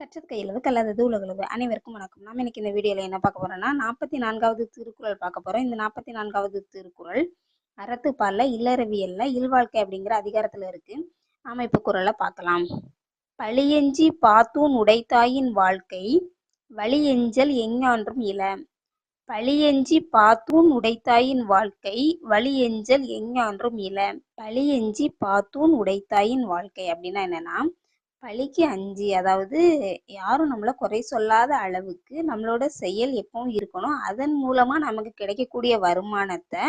கற்றது கையிலது கல்லாதது உலகளவு அனைவருக்கும் வணக்கம். நாம் இன்னைக்கு இந்த வீடியோவில் என்ன பார்க்க போகிறோம்னா நாற்பத்தி நான்காவது திருக்குறள் பார்க்க போறோம். இந்த நாற்பத்தி நான்காவது திருக்குறள் அறத்துப்பால்ல இல்லறவியல்ல இல்வாழ்க்கை அப்படிங்கிற அதிகாரத்துல இருக்கு. அமைப்பு இப்ப குறளை பார்க்கலாம். பழியெஞ்சி பாத்தூன் உடைத்தாயின் வாழ்க்கை வழியெஞ்சல் எஞ்ஞான்றும் இல. பழியெஞ்சி பாத்தூன் உடைத்தாயின் வாழ்க்கை வழியெஞ்சல் எஞ்ஞான்றும் இல. பழியெஞ்சி பாத்தூன் உடைத்தாயின் வாழ்க்கை அப்படின்னா என்னன்னா பழிக்கு அஞ்சு அதாவது யாரும் நம்மளை குறை சொல்லாத அளவுக்கு நம்மளோட செயல் எப்பவும் இருக்கணும். அதன் மூலமா நமக்கு கிடைக்கக்கூடிய வருமானத்தை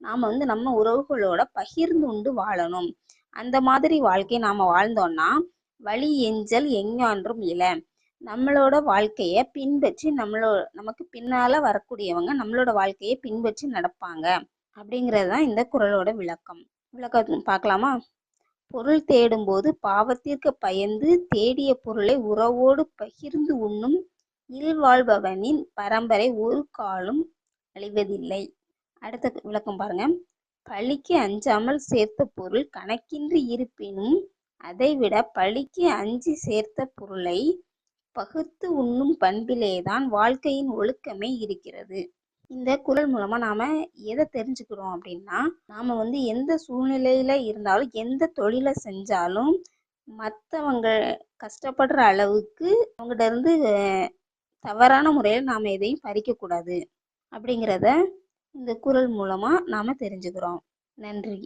நாம வந்து நம்ம உறவுகளோட பகிர்ந்து உண்டு வாழணும். அந்த மாதிரி வாழ்க்கை நாம வாழ்ந்தோம்னா வழி எஞ்சல் எஞ்ஞான்றும் இல்லை. நம்மளோட வாழ்க்கைய பின்பற்றி நம்மளோ நமக்கு பின்னால வரக்கூடியவங்க நம்மளோட வாழ்க்கையை பின்பற்றி நடப்பாங்க. அப்படிங்கிறது தான் இந்த குறளோட விளக்கம். விளக்கம் பார்க்கலாமா? பொருள் தேடும்போது பாவத்திற்கு பயந்து தேடிய பொருளை உறவோடு பகிர்ந்து உண்ணும் இல்வாழ்பவனின் பரம்பரை ஒரு காலும் அழிவதில்லை. அடுத்த விளக்கம் பாருங்க. பழிக்கு அஞ்சாமல் சேர்த்த பொருள் கணக்கின்றி இருப்பினும் அதைவிட பழிக்கு அஞ்சி சேர்த்த பொருளை பகுத்து உண்ணும் பண்பிலேதான் வாழ்க்கையின் ஒழுக்கமே இருக்கிறது. இந்த குரல் மூலமா நாம எதை தெரிஞ்சுக்கிறோம் அப்படின்னா நாம வந்து எந்த சூழ்நிலையில இருந்தாலும் எந்த தொழிலை செஞ்சாலும் மற்றவங்க கஷ்டப்படுற அளவுக்கு அவங்ககிட்ட இருந்து தவறான முறையில் நாம் எதையும் பறிக்கக்கூடாது அப்படிங்கிறத இந்த குரல் மூலமாக நாம் தெரிஞ்சுக்கிறோம். நன்றி.